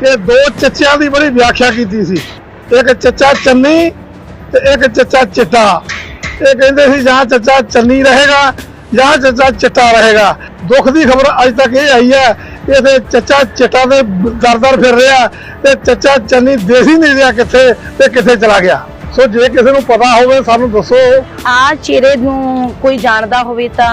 ਕਿ ਦੋ ਚੱਚਿਆਂ ਦੀ ਬੜੀ ਵਿਆਖਿਆ ਕੀਤੀ ਸੀ। ਇੱਕ ਚੱਚਾ ਚੰਨੀ ਤੇ ਇੱਕ ਚੱਚਾ ਚਿੱਟਾ। ਇਹ ਕਹਿੰਦੇ ਸੀ, ਜਾਂ ਚੱਚਾ ਚੰਨੀ ਰਹੇਗਾ, ਜਾਂ ਚੱਚਾ ਚਿੱਟਾ ਰਹੇਗਾ। ਦੁੱਖ ਦੀ ਖਬਰ ਅੱਜ ਤੱਕ ਇਹ ਆਈ ਹੈ ਕਿ ਇਥੇ ਚੱਚਾ ਚਿੱਟਾ ਦੇ ਦਰਦਰ ਫਿਰ ਰਿਹਾ ਤੇ ਚੱਚਾ ਚੰਨੀ ਦੇਸੀ ਨਹੀਂ ਰਿਹਾ ਕਿੱਥੇ ਤੇ ਕਿੱਥੇ ਚਲਾ ਗਿਆ। ਸੋ ਜੇ ਕਿਸੇ ਨੂੰ ਪਤਾ ਹੋਵੇ, ਸਾਨੂੰ ਦੱਸੋ। ਆ ਚਿਹਰੇ ਨੂੰ ਕੋਈ ਜਾਣਦਾ ਹੋਵੇ ਤਾਂ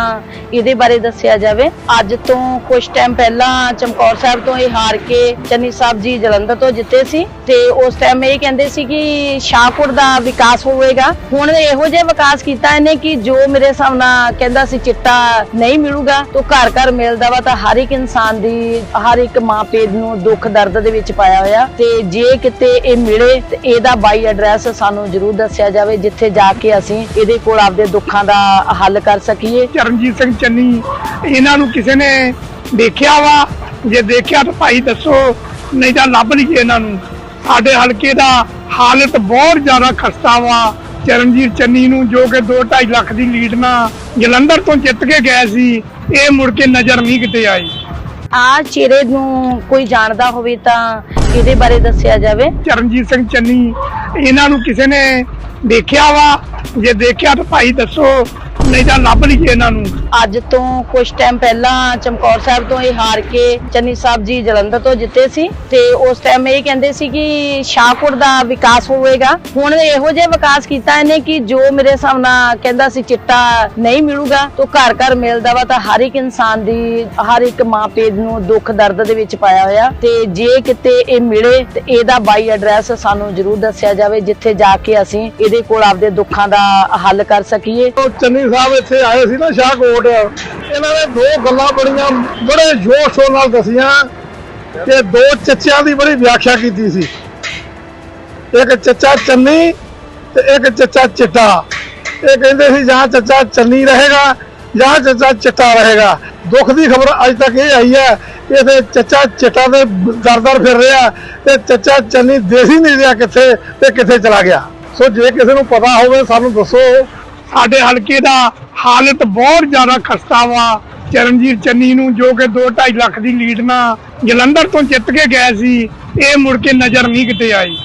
ਇਹਦੇ ਬਾਰੇ ਦੱਸਿਆ ਜਾਵੇ। ਅੱਜ ਤੋਂ ਕੁਝ ਟਾਈਮ ਪਹਿਲਾਂ ਚਮਕੌਰ ਸਾਹਿਬ ਤੋਂ ਇਹ ਹਾਰ ਕੇ ਚੰਨੀ ਸਾਹਿਬ ਜੀ ਜਲੰਧਰ ਤੋਂ ਜਿੱਤੇ ਸੀ ਤੇ ਉਸ ਟਾਈਮ ਇਹ ਕਹਿੰਦੇ ਸੀ ਕਿ ਸ਼ਾਹਪੁਰ ਦਾ ਵਿਕਾਸ ਹੋਵੇਗਾ। ਹੁਣ ਇਹੋ ਜਿਹਾ ਵਿਕਾਸ ਕੀਤਾ ਇਹਨੇ ਕਿ ਜੋ ਮੇਰੇ ਸਾਹਮਣਾ ਕਹਿੰਦਾ ਸੀ, ਚਿੱਟਾ ਨਹੀਂ ਮਿਲੂਗਾ, ਤਾਂ ਘਰ ਘਰ ਮਿਲਦਾ ਵਾ ਤਾਂ ਹਰ ਇੱਕ ਇਨਸਾਨ ਦੀ, ਹਰ ਇੱਕ ਮਾਂ ਪਿਓ ਨੂੰ ਦੁੱਖ ਦਰਦ ਦੇ ਵਿੱਚ ਪਾਇਆ ਹੋਇਆ। ਤੇ ਜੇ ਕਿਤੇ ਇਹ ਮਿਲੇ ਤੇ ਇਹਦਾ ਬਾਈ ਐਡਰੈਸ ਸਾਨੂੰ ਜਰੂਰ ਦੱਸਿਆ ਜਾਵੇ ਜਿੱਥੇ ਜਾ ਕੇ ਅਸੀਂ ਇਹਦੇ ਕੋਲ ਆਪਦੇ ਦੁੱਖਾਂ ਦਾ ਹੱਲ ਕਰ ਸਕੀਏ। ਚਰਨਜੀਤ ਸਿੰਘ ਚੰਨੀ ਇਹਨਾਂ ਨੂੰ ਕਿਸੇ ਨੇ ਦੇਖਿਆ ਵਾ? ਜੇ ਦੇਖਿਆ ਤਾਂ ਭਾਈ ਦੱਸੋ ਨਹੀਂ ਤਾਂ ਲੱਭ ਲਈਏ ਇਹਨਾਂ ਨੂੰ। ਸਾਡੇ ਹਲਕੇ ਦਾ ਹਾਲਤ ਬਹੁਤ ਜ਼ਿਆਦਾ ਖਸਤਾ ਵਾ। ਚਰਨਜੀਤ ਚੰਨੀ ਨੂੰ ਜੋ ਕਿ 2.5 ਲੱਖ ਦੀ ਲੀਡ ਨਾਲ ਜਲੰਧਰ ਤੋਂ ਜਿੱਤ ਕੇ ਗਏ ਸੀ ਇਹ ਮੁੜ ਕੇ ਨਜ਼ਰ ਨਹੀਂ ਕਿਤੇ ਆਈ। ਆ ਚਿਹਰੇ ਨੂੰ ਕੋਈ ਜਾਣਦਾ ਹੋਵੇ ਤਾਂ ਇਹਦੇ ਬਾਰੇ ਦੱਸਿਆ ਜਾਵੇ। ਚਰਨਜੀਤ ਸਿੰਘ ਚੰਨੀ ਇਹਨਾਂ ਨੂੰ ਕਿਸੇ ਨੇ ਦੇਖਿਆ ਵਾ। ਜੇ ਦੇਖਿਆ ਤਾਂ ਭਾਈ ਦੱਸੋ ਨਹੀਂ ਤਾਂ ਲੱਭ ਲਈਏ ਇਹਨਾਂ ਨੂੰ। ਅੱਜ ਤੋਂ ਕੁਝ ਟਾਈਮ ਪਹਿਲਾਂ ਚਮਕੌਰ ਸਾਹਿਬ ਤੋਂ ਇਹ ਹਾਰ ਕੇ ਚੰਨੀ ਸਾਹਿਬ ਜੀ ਜਲੰਧਰ ਤੋਂ ਜਿੱਤੇ ਸੀ ਤੇ ਉਸ ਟਾਈਮ ਇਹ ਕਹਿੰਦੇ ਸੀ ਕਿ ਸ਼ਾਹਪੁਰ ਦਾ ਵਿਕਾਸ ਹੋਵੇਗਾ। ਹੁਣ ਇਹੋ ਜਿਹਾ ਵਿਕਾਸ ਕੀਤਾ ਇਹਨੇ ਕਿ ਜੋ ਮੇਰੇ ਸਾਹਮਣਾ ਕਹਿੰਦਾ ਸੀ ਚਿੱਟਾ ਨਹੀਂ ਮਿਲੂਗਾ ਤਾਂ ਘਰ ਘਰ ਮਿਲਦਾ ਵਾ ਤਾਂ ਹਰ ਇੱਕ ਇਨਸਾਨ ਦੀ ਹਰ ਇੱਕ ਮਾਂ ਪਿਓ ਨੂੰ ਦੁੱਖ ਦਰਦ ਦੇ ਵਿੱਚ ਪਾਇਆ ਹੋਇਆ। ਤੇ ਜੇ ਕਿਤੇ ਇਹ ਮਿਲੇ ਤੇ ਇਹਦਾ ਬਾਈ ਐਡਰੈਸ ਸਾਨੂੰ ਜਰੂਰ ਦੱਸਿਆ ਜਾਵੇ ਜਿੱਥੇ ਜਾ ਕੇ ਅਸੀਂ ਇਹਦੇ ਕੋਲ ਆਪਦੇ ਦੁੱਖਾਂ ਦਾ ਹੱਲ ਕਰ ਸਕੀਏ। ਉਹ ਚੰਨੀ ਸਾਹਿਬ ਇੱਥੇ ਆਏ ਸੀ ਨਾ ਸ਼ਾਹਕੋਟ, ਇਹਨਾਂ ਨੇ ਦੋ ਗੱਲਾਂ ਬੜੀਆਂ, ਬੜੇ ਜ਼ੋਰ ਸ਼ੋਰ ਨਾਲ ਦਸੀਆਂ ਕਿ ਦੋ ਚੱਚਿਆਂ ਦੀ ਬੜੀ ਵਿਆਖਿਆ ਕੀਤੀ ਸੀ। ਇੱਕ ਚੱਚਾ ਚੰਨੀ ਤੇ ਇੱਕ ਚੱਚਾ ਚਿੱਟਾ। ਇਹ ਕਹਿੰਦੇ ਸੀ, ਜਾਂ ਚੱਚਾ ਚੰਨੀ ਰਹੇਗਾ, ਜਾਂ ਚੱਚਾ ਚਿੱਟਾ ਰਹੇਗਾ। ਦੁੱਖ ਦੀ ਖਬਰ ਅੱਜ ਤੱਕ ਇਹ ਆਈ ਹੈ, ਕਿ ਇਥੇ ਚੱਚਾ ਚਿੱਟਾ ਦੇ ਦਰਦਰ ਫਿਰ ਰਿਹਾ, ਤੇ ਚੱਚਾ ਚੰਨੀ ਦੇਸੀ ਨਹੀਂ ਰਿਹਾ ਕਿੱਥੇ ਤੇ ਕਿੱਥੇ ਚਲਾ ਗਿਆ। ਸੋ ਜੇ ਕਿਸੇ ਨੂੰ ਪਤਾ ਹੋਵੇ, ਸਾਨੂੰ ਦੱਸੋ ਸਾਡੇ ਹਲਕੇ ਦਾ ਹਾਲਤ ਬਹੁਤ ਜ਼ਿਆਦਾ ਖਸਤਾ ਵਾ। ਚਰਨਜੀਤ ਚੰਨੀ ਨੂੰ ਜੋ ਕਿ 2.5 ਲੱਖ ਦੀ ਲੀਡ ਨਾਲ ਜਲੰਧਰ ਤੋਂ ਜਿੱਤ ਕੇ ਗਏ ਸੀ, ਇਹ ਮੁੜ ਕੇ ਨਜ਼ਰ ਨਹੀਂ ਕਿਤੇ ਆਈ।